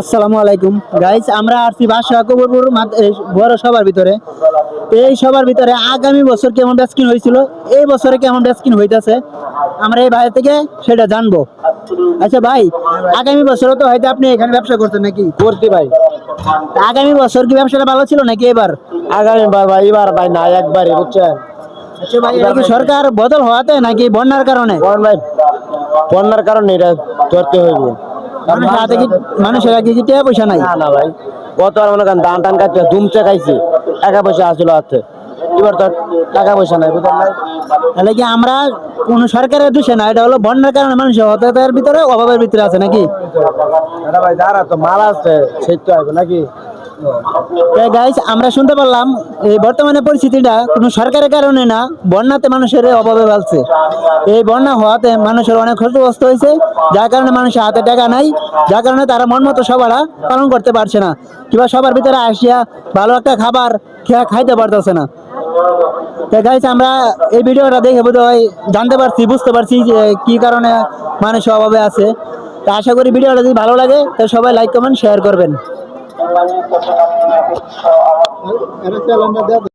আসসালামু আলাইকুম গাইস আমরা আসছি বাসা কবরপুর বড় সবার ভিতরে। এই সবার ভিতরে আগামী বছর কেমন ব্যাসকিন হয়েছিল? এই বছরে কেমন ব্যাসকিন হইতাছে? আমরা এই ভাই থেকে সেটা জানব। আচ্ছা ভাই আগামী বছরও তো হয়তো আপনি এখানে ব্যবসা নাকি? করতে ভাই। আগামী বছর কি ব্যবসাটা ভালো ছিল নাকি এবার? আগামী ভাই এবার ভাই না একবারই বুঝছেন? আচ্ছা ভাই এটা কি সরকার বদল হওয়াতে নাকি বন্যার কারণে? বন্যার কারণে এটা ধরতে হইব। মানুষের হাতে কি মানুষের আগে কি টাকা পয়সা নাই। না না ভাই। গতবার মনে করেন ধান টান কাটতে খাইছি টাকা পয়সা আসলো এবার তো টাকা পয়সা নাই বুঝলেন ভাই তাহলে কি আমরা কোন সরকারের দোষে না? এটা হলো বন্যার কারণে মানুষের হতাহতের ভিতরে অভাবের ভিতরে আছে নাকি? এটা ভাই দাঁড়া তো মাল আছে সেই তো নাকি? গাইস আমরা শুনতে পারলাম, এই বর্তমানে পরিস্থিতিটা কোনো সরকারের কারণে না, বন্যাতে মানুষের অভাবে ফেলছে এই বন্যা হওয়াতে মানুষের অনেক ক্ষতিগ্রস্ত হয়েছে, যার কারণে মানুষের হাতে টাকা নাই, যার কারণে তারা মন মতো সবারা পালন করতে পারছে না, কিংবা সবার ভিতরে আসিয়া ভালো একটা খাবার খেয়া খাইতে পারতেছে না। তো গাইস আমরা এই ভিডিওটা দেখে বোধ হয় জানতে পারছি, বুঝতে পারছি যে কি কারণে মানুষ অভাবে আছে। তা আশা করি ভিডিওটা যদি ভালো লাগে, তো সবাই লাইক কমেন্ট শেয়ার করবেন। Ahora estoy hablando de